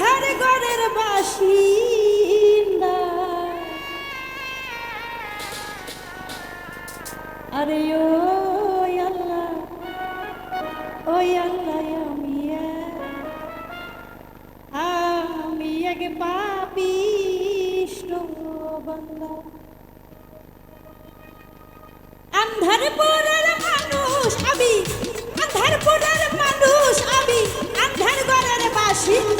ইহার ঘরের বাসিন্দা। আরে ও আল্লাহ ও আল্লাহ আমি আমি এক পাপিষ্ট বান্দা। আন্ধারপুরের মানুষ আমি, আন্ধারপুরের মানুষ আমি, আন্ধারগড়ের বাসিন্দা।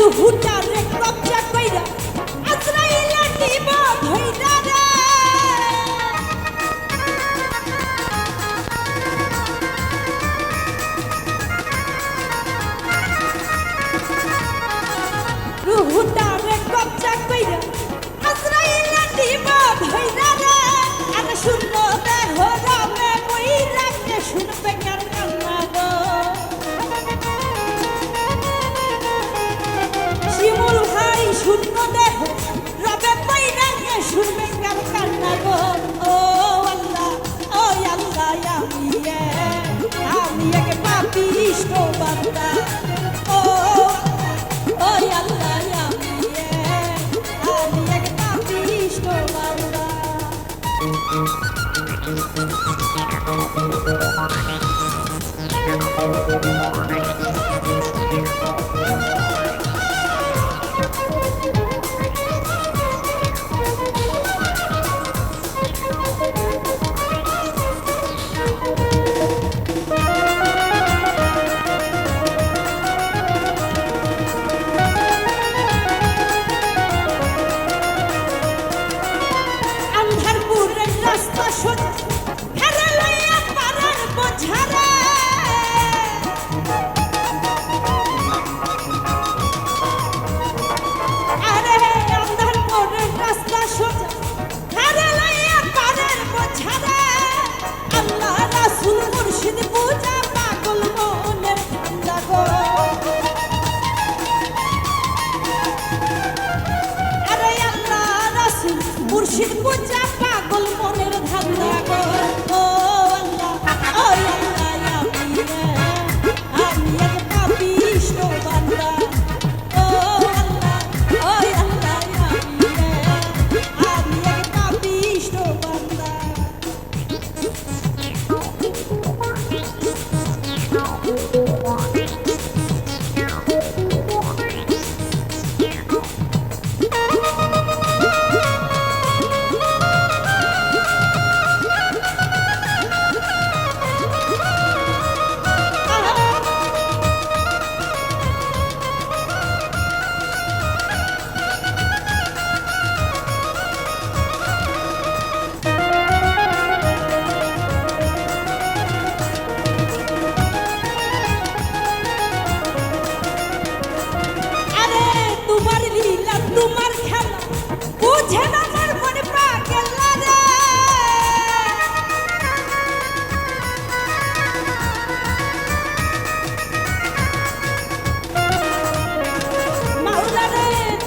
Eu vou dar শূন্য দেহ রবে পাইরা গে শুনবে কার কান্না গো? ও আল্লাহ ও আল্লাহ, আমি আমি এক পাপিষ্ট বান্দা। ও ও আল্লাহ, আমি আমি এক পাপিষ্ট বান্দা।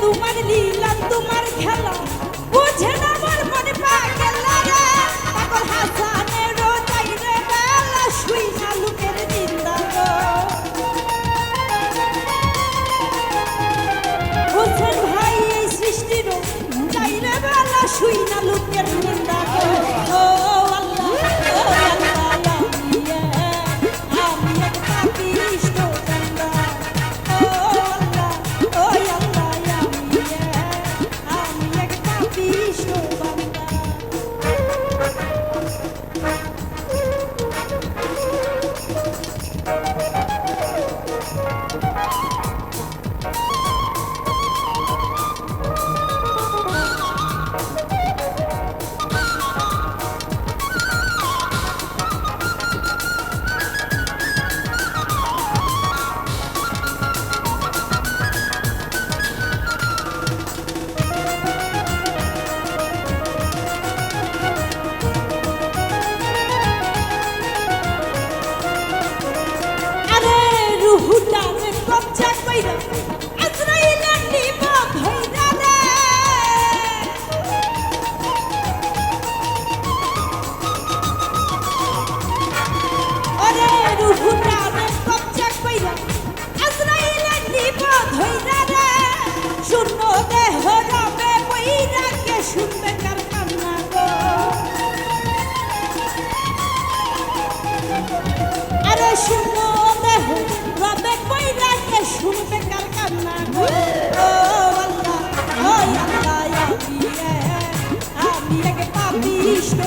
তোমার লীলা তোমার খেলা। শুনো দেহ রবে কই রাখে শুনবে কার কান্না গো? ও আল্লাহ ও আল্লাহ, আমি এক পাপিষ্ট